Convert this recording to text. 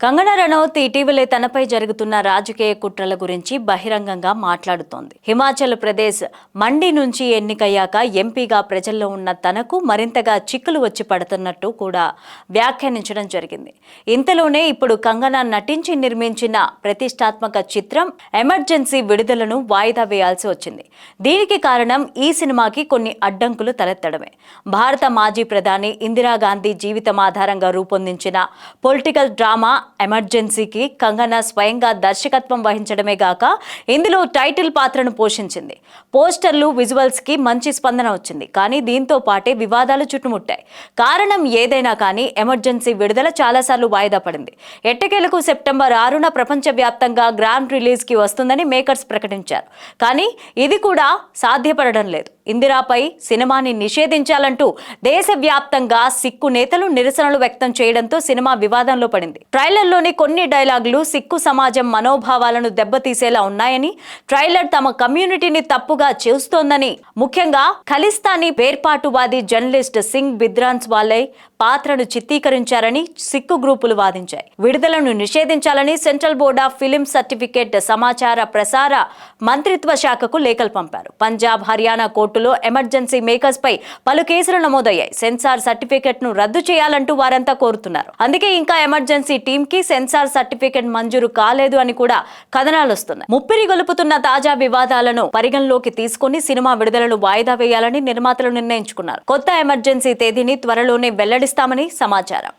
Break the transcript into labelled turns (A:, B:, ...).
A: కంగనా రనౌత్ ఇటీవలే తనపై జరుగుతున్న రాజకీయ కుట్రల గురించి బహిరంగంగా మాట్లాడుతోంది. హిమాచల్ ప్రదేశ్ మండి నుంచి ఎన్నికయ్యాక ఎంపీగా ప్రజల్లో ఉన్న తనకు మరింతగా చిక్కులు వచ్చి పడుతున్నట్టు కూడా వ్యాఖ్యానించడం జరిగింది. ఇంతలోనే ఇప్పుడు కంగనా నటించి నిర్మించిన ప్రతిష్టాత్మక చిత్రం ఎమర్జెన్సీ విడుదలను వాయిదా వేయాల్సి వచ్చింది. దీనికి కారణం ఈ సినిమాకి కొన్ని అడ్డంకులు తలెత్తడమే. భారత మాజీ ప్రధాని ఇందిరాగాంధీ జీవితం ఆధారంగా రూపొందించిన పొలిటికల్ డ్రామా ఎమర్జెన్సీకి కంగనా స్వయంగా దర్శకత్వం వహించడమే గాక ఇందులో టైటిల్ పాత్రను పోషించింది. పోస్టర్లు విజువల్స్కి మంచి స్పందన వచ్చింది. కానీ దీంతో పాటే వివాదాలు చుట్టుముట్టాయి. కారణం ఏదైనా కానీ ఎమర్జెన్సీ విడుదల చాలాసార్లు వాయిదా పడింది. ఎట్టకేలకు సెప్టెంబర్ ఆరున ప్రపంచవ్యాప్తంగా గ్రాండ్ రిలీజ్కి వస్తుందని మేకర్స్ ప్రకటించారు. కానీ ఇది కూడా సాధ్యపడడం లేదు. ఇందిరాపై సినిమాని నిషేధించాలంటూ దేశవ్యాప్తంగా సిక్కు నేతలు నిరసనలు వ్యక్తం చేయడంతో సినిమా వివాదంలో పడింది. ట్రైలర్లోని కొన్ని డైలాగులు సిక్కు సమాజం మనోభావాలను దెబ్బతీసేలా ఉన్నాయని ట్రైలర్ తమ కమ్యూనిటీని తప్పుగా చేస్తోందని. ముఖ్యంగా ఖలిస్తానీ వేర్పాటువాది జర్నలిస్ట్ సింగ్ బిద్రాన్స్ వాళ్ళే పాత్రను చిత్రీకరించారని సిక్కు గ్రూపులు వాదించాయి. విడుదలను నిషేధించాలని central board of film certificate సమాచార ప్రసార మంత్రిత్వ శాఖకు లేఖలు పంపారు. పంజాబ్ హర్యానా కోర్టులో ఎమర్జెన్సీ మేకర్స్ పై పలు కేసులు నమోదయ్యాయి. సెన్సార్ సర్టిఫికెట్ను రద్దు చేయాలంటూ వారంతా కోరుతున్నారు. అందుకే ఇంకా ఎమర్జెన్సీ టీమ్కి సెన్సార్ సర్టిఫికేట్ మంజూరు కాలేదు అని కూడా కథనాలు వస్తున్నాయి. ముప్పిరి గొలుపుతున్న తాజా వివాదాలను పరిగణలోకి తీసుకుని సినిమా విడుదలను వాయిదా వేయాలని నిర్మాతలు నిర్ణయించుకున్నారు. కొత్త ఎమర్జెన్సీ తేదీని త్వరలోనే వెల్లడిస్తామని సమాచారం.